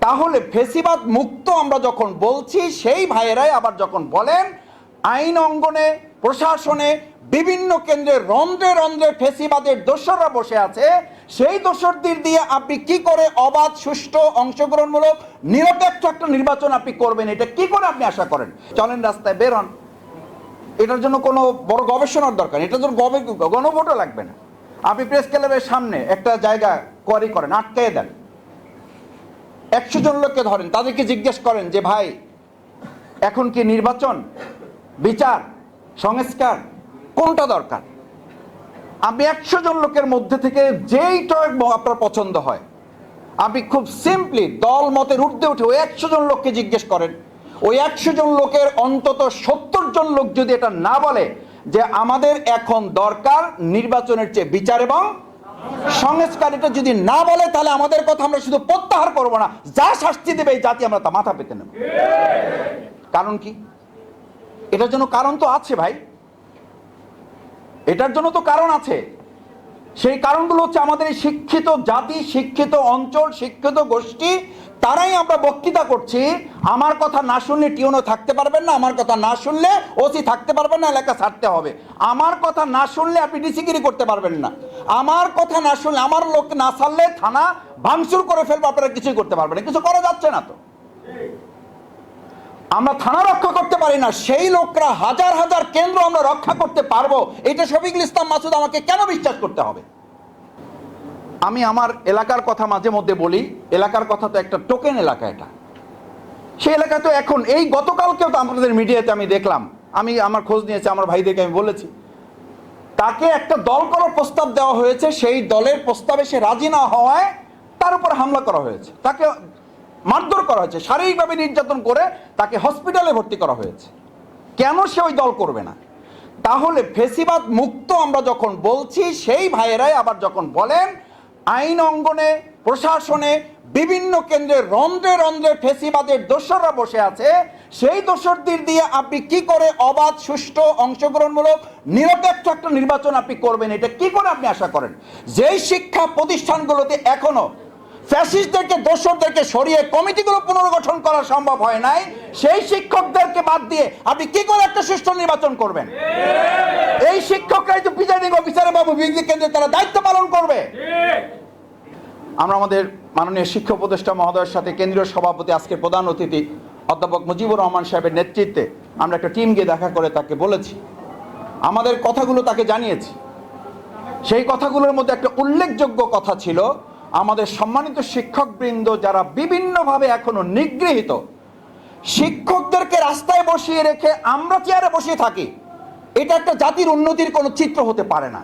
তাহলে ফেসিবাদ মুক্ত আমরা যখন বলছি, সেই ভাইয়েরাই আবার যখন বলেন, আইন অঙ্গনে, প্রশাসনে, বিভিন্ন কেন্দ্রে রন্ধ্রে রন্ধ্রে ফেসিবাদের দোসররা বসে আছে, সেই দোসরদের দিয়ে আপনি কি করে অবাধ, সুষ্ঠু, অংশগ্রহণমূলক, নিরপেক্ষ একটা নির্বাচন আপনি করবেন? এটা কি করে আপনি আশা করেন? চলেন রাস্তায় বের হন। এটার জন্য কোনো বড় গবেষণার দরকার এটার জন্য গণভোটও লাগবে না। আপনি প্রেস ক্লাবের সামনে একটা জায়গা কোয়ারি করেন আটকে দেন। একশো জন লোককে ধরেন, তাদেরকে জিজ্ঞেস করেন যে, ভাই, এখন কি নির্বাচন, বিচার, সংস্কার, কোনটা দরকার? আপনি একশো জন লোকের মধ্যে থেকে যেই যেইটা আপনার পছন্দ হয় আপনি খুব সিম্পলি দল মতের ঊর্ধ্বে উঠে ওই একশো জন লোককে জিজ্ঞেস করেন। ওই একশো জন লোকের অন্তত সত্তর জন লোক যদি এটা না বলে যে, আমাদের এখন দরকার নির্বাচনের চেয়ে বিচার এবং সংস্কার এটা যদি না বলে, তাহলে আমাদের কথা আমরা শুধু প্রত্যাহার করব না। যা শাস্তি দেবে এই জাতি আমরা তা মাথা পেতে নেব। কারণ কি? এটার জন্য কারণ তো আছে ভাই। এটার জন্য তো কারণ আছে। সেই কারণগুলো হচ্ছে আমাদের এই শিক্ষিত জাতি, শিক্ষিত অঞ্চল, শিক্ষিত গোষ্ঠী, তারাই আমরা বক্তৃতা করছি। আমার কথা না শুনলে টিউনও থাকতে পারবেন না, আমার কথা না শুনলে ওসি থাকতে পারবেন না, এলাকা ছাড়তে হবে। আমার কথা না শুনলে আপনি ডিসিগিরি করতে পারবেন না। আমার কথা না শুনলে, আমার লোক না ছাড়লে থানা ভাঙচুর করে ফেলব, আপনারা কিছুই করতে পারবেন না। কিছু করা যাচ্ছে না তো। আমরা থানা রক্ষা করতে পারি না, সেই লোকরা হাজার হাজার কেন্দ্র আমরা রক্ষা করতে পারব। এটা শফিকুল ইসলাম মাসুদ, আমাকে কেন বিশ্বাস করতে হবে? আমি আমার এলাকার কথা মাঝে মধ্যে বলি, এলাকার কথা তো একটা টোকেন এলাকা এটা। সেই এলাকা তো এখন, এই গতকালকেও তো আমাদের মিডিয়াতে আমি দেখলাম, আমি আমার খোঁজ নিয়েছি, আমার ভাইদেরকে আমি বলেছি। তাকে একটা দল করার প্রস্তাব দেওয়া হয়েছে, সেই দলের প্রস্তাবে সে রাজি না হওয়ায় তার উপর হামলা করা হয়েছে। তাকে মারধর করা হয়েছে, শারীরিকভাবে নির্যাতন করে তাকে হসপিটালে ভর্তি করা হয়েছে। কেন সে ওই দল করবে না? তাহলে ফেসিবাদ মুক্ত আমরা যখন বলছি, সেই ভাইয়েরাই আবার যখন বলেন, আইন অঙ্গনে, প্রশাসনে, বিভিন্ন কেন্দ্রে রন্ধ্রে রন্ধ্রে ফেসিবাদের দোসররা বসে আছে, সেই দোসরদের দিয়ে আপনি কি করে অবাধ, সুষ্ঠু, অংশগ্রহণমূলক, নিরপেক্ষ একটা নির্বাচন আপনি করবেন? এটা কি করে আপনি আশা করেন? যেই শিক্ষা প্রতিষ্ঠানগুলোতে এখনও ফ্যাসিস্টদেরকে, দোষরদেরকে সরিয়ে কমিটিগুলো পুনর্গঠন করা সম্ভব হয় নাই। সেই শিক্ষকদেরকে বাদ দিয়ে আপনি কি করে একটা সুষ্ঠু নির্বাচন করবেন? এই শিক্ষকরাই তো প্রিজাইডিং অফিসার বাবু বিজলি কেন্দ্রে তারা দায়িত্ব পালন করবে? আমরা আমাদের মাননীয় শিক্ষা উপদেষ্টা মহোদয়ের সাথে কেন্দ্রীয় সভাপতি আজকে প্রধান অতিথি অধ্যাপক মুজিবুর রহমান সাহেবের নেতৃত্বে আমরা একটা টিম গিয়ে দেখা করে তাকে বলেছি। আমাদের কথাগুলো তাকে জানিয়েছি। সেই কথাগুলোর মধ্যে একটা উল্লেখযোগ্য কথা ছিল আমাদের সম্মানিত শিক্ষকবৃন্দ যারা বিভিন্নভাবে এখনও নিগৃহীত, শিক্ষকদেরকে রাস্তায় বসিয়ে রেখে আমরা চেয়ারে বসিয়ে থাকি, এটা একটা জাতির উন্নতির কোনো চিত্র হতে পারে না।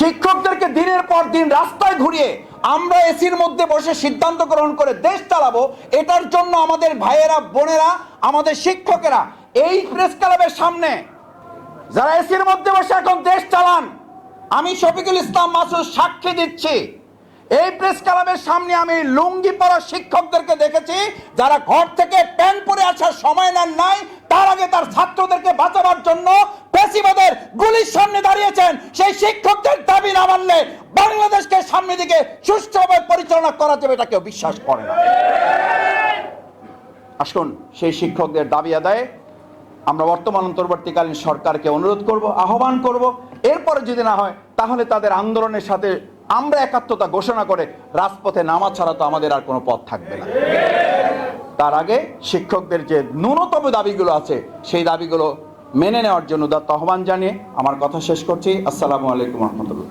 শিক্ষকদেরকে দিনের পর দিন রাস্তায় ঘুরিয়ে আমরা এসির মধ্যে বসে সিদ্ধান্ত গ্রহণ করে দেশ চালাবো, এটার জন্য আমাদের ভাইয়েরা, বোনেরা, আমাদের শিক্ষকেরা, এই প্রেস ক্লাবের সামনে, যারা এসির মধ্যে বসে এখন দেশ চালান, আমি শফিকুল ইসলাম মাসুদ সাক্ষী দিচ্ছি। এই প্রেস ক্লাবের সামনে আমি লুঙ্গি পরা শিক্ষকদেরকে দেখেছি, যারা ঘর থেকে প্যান্ট পরে আসার সময় নেন নাই, তার আগে তার ছাত্রদেরকে বাঁচাবার জন্য পেশিবাদের গুলির সামনে দাঁড়িয়েছেন। সেই শিক্ষকদের দাবি না মানলে বাংলাদেশকে সামনে দিকে সুষ্ঠুভাবে পরিচালনা করা যাবে এটা কেউ বিশ্বাস করে না। আসুন, সেই শিক্ষকদের দাবি আদায়ে আমরা বর্তমান অন্তর্বর্তীকালীন সরকারকে অনুরোধ করব, আহ্বান করব। এরপরে যদি না হয়, তাহলে তাদের আন্দোলনের সাথে আমরা একাত্মতা ঘোষণা করে রাজপথে নামা ছাড়া তো আমাদের আর কোনো পথ থাকবে না। তার আগে শিক্ষকদের যে ন্যূনতম দাবিগুলো আছে, সেই দাবিগুলো মেনে নেওয়ার জন্য দত্ত আহ্বান জানিয়ে আমার কথা শেষ করছি। আসসালামু আলাইকুম রহমতুল্লাহ।